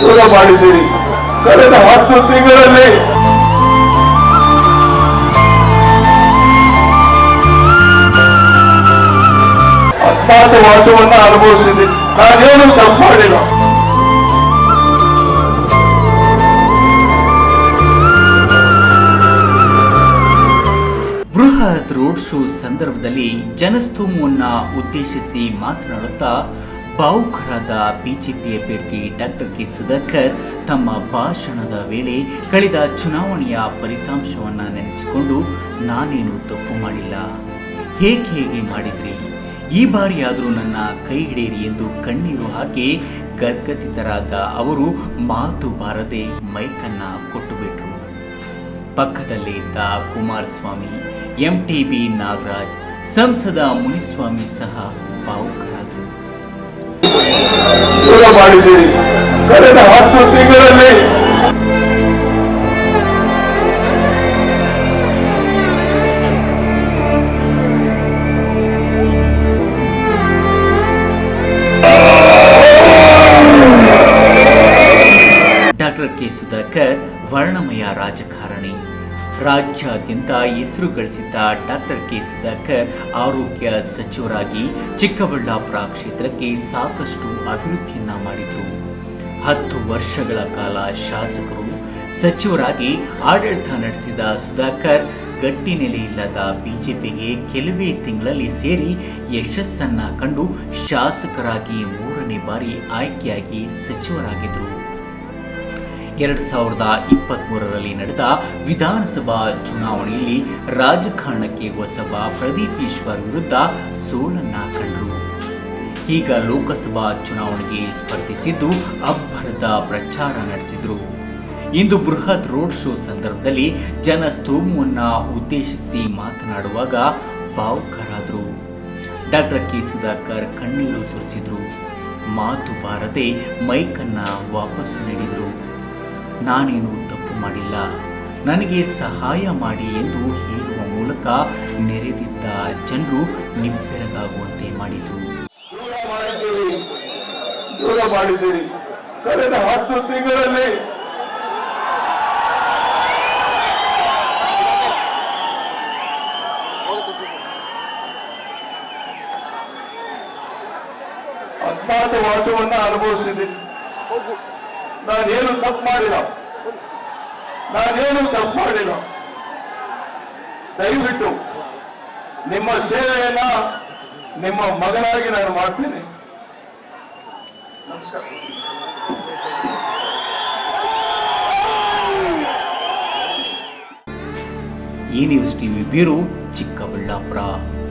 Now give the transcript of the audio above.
ದೂರ ಮಾಡಿದ್ದೀರಿ. ಕಳೆದ ಹತ್ತು ತಿಂಗಳಲ್ಲಿ ಅಜ್ಞಾತ ವಾಸವನ್ನ ಅನುಭವಿಸಿದೆ ನಾನೇನು ತಪ್ಪು ಮಾಡಿಲ್ಲ. ಬೃಹತ್ ರೋಡ್ ಶೋ ಸಂದರ್ಭದಲ್ಲಿ ಜನಸ್ತೋಮವನ್ನು ಉದ್ದೇಶಿಸಿ ಮಾತನಾಡುತ್ತಾ ಭಾವುಕರಾದ ಬಿಜೆಪಿ ಅಭ್ಯರ್ಥಿ ಡಾಕ್ಟರ್ ಕೆ ಸುಧಾಕರ್ ತಮ್ಮ ಭಾಷಣದ ವೇಳೆ ಕಳೆದ ಚುನಾವಣೆಯ ಫಲಿತಾಂಶವನ್ನು ನೆನೆಸಿಕೊಂಡು, ನಾನೇನು ತಪ್ಪು ಮಾಡಿಲ್ಲ. ಹೇಗೆ ಹೇಗೆ ಮಾಡಿದ್ರಿ? ಈ ಬಾರಿಯಾದರೂ ನನ್ನ ಕೈ ಹಿಡಿಯಿರಿ ಎಂದು ಕಣ್ಣೀರು ಹಾಕಿ ಗದ್ಗದಿತರಾದ ಅವರು ಮಾತು ಬಾರದೆ ಮೈಕನ್ನು ಕೊಟ್ಟುಬಿಟ್ರು. ಪಕ್ಕದಲ್ಲೇ ಇದ್ದ ಕುಮಾರಸ್ವಾಮಿ ಎಂಟಿಬಿ ನಾಗರಾಜ್, ಸಂಸದ ಮುನಿಸ್ವಾಮಿ ಸಹ ಭಾವುಕರಾದರು ದೂರ ಮಾಡಿದ್ದೀರಿ. ಕಳೆದ ಹತ್ತು ತಿಂಗಳಲ್ಲಿ ಡಾಕ್ಟರ್ ಕೆ ಸುಧಾಕರ್ ವರ್ಣಮಯ ರಾಜಕಾರಣಿ. ರಾಜ್ಯಾದ್ಯಂತ ಹೆಸರು ಗಳಿಸಿದ್ದ ಡಾಕ್ಟರ್ ಕೆ ಸುಧಾಕರ್ ಆರೋಗ್ಯ ಸಚಿವರಾಗಿ ಚಿಕ್ಕಬಳ್ಳಾಪುರ ಕ್ಷೇತ್ರಕ್ಕೆ ಸಾಕಷ್ಟು ಅಭಿವೃದ್ಧಿಯನ್ನ ಮಾಡಿದರು. ಹತ್ತು ವರ್ಷಗಳ ಕಾಲ ಶಾಸಕರು, ಸಚಿವರಾಗಿ ಆಡಳಿತ ನಡೆಸಿದ ಸುಧಾಕರ್ ಗಟ್ಟಿ ನೆಲೆಯಿಲ್ಲದ ಬಿಜೆಪಿಗೆ ಕೆಲವೇ ತಿಂಗಳಲ್ಲಿ ಸೇರಿ ಯಶಸ್ಸನ್ನ ಕಂಡು ಶಾಸಕರಾಗಿ ಮೂರನೇ ಬಾರಿ ಆಯ್ಕೆಯಾಗಿ ಸಚಿವರಾಗಿದ್ದರು ಎರಡ್ ಸಾವಿರದ ಇಪ್ಪತ್ತ್ ಮೂರರಲ್ಲಿ ನಡೆದ ವಿಧಾನಸಭಾ ಚುನಾವಣೆಯಲ್ಲಿ ರಾಜಕಾರಣಕ್ಕೆ ಹೊಸಬ ಪ್ರದೀಪ್ ಈಶ್ವರ್ ವಿರುದ್ಧ ಸೋಲನ್ನ ಕಂಡರು. ಈಗ ಲೋಕಸಭಾ ಚುನಾವಣೆಗೆ ಸ್ಪರ್ಧಿಸಿದ್ದು ಅಬ್ಬರದ ಪ್ರಚಾರ ನಡೆಸಿದರು. ಇಂದು ಬೃಹತ್ ರೋಡ್ ಶೋ ಸಂದರ್ಭದಲ್ಲಿ ಜನ ಸ್ತೂಮವನ್ನು ಉದ್ದೇಶಿಸಿ ಮಾತನಾಡುವಾಗ ಭಾವುಕರಾದರು. ಡಾಕ್ಟರ್ ಕೆ ಸುಧಾಕರ್ ಕಣ್ಣೀರು ಸುರಿಸಿದರು. ಮಾತು ಬಾರದೆ ಮೈಕನ್ನ ವಾಪಸ್ಸು ನೀಡಿದರು. ನಾನೇನು ತಪ್ಪು ಮಾಡಿಲ್ಲ? ನನಗೆ ಸಹಾಯ ಮಾಡಿ ಎಂದು ಹೇಳುವ ಮೂಲಕ ನೆರೆದಿದ್ದ ಜನರು ನಿಬ್ಬೆರಗಾಗುವಂತೆ ಮಾಡಿತು ಕಳೆದ ಹತ್ತು ತಿಂಗಳಲ್ಲಿ ಅಜ್ಞಾತ ವಾಸವನ್ನ ಅನುಭವಿಸಿದೆ ನಾನೇನು ತಪ್ಪು ಮಾಡಿಲ್ಲ. ನಾನೇನು ತಪ್ಪು ಮಾಡಿಲ್ಲ. ದಯವಿಟ್ಟು ನಿಮ್ಮ ಸೇವೆಯನ್ನ ನಿಮ್ಮ ಮಗನಾಗಿ ನಾನು ಮಾಡ್ತೇನೆ. ನಮಸ್ಕಾರ. ಈ ನ್ಯೂಸ್ ಟಿವಿ ಬ್ಯೂರೋ ಚಿಕ್ಕಬಳ್ಳಾಪುರ.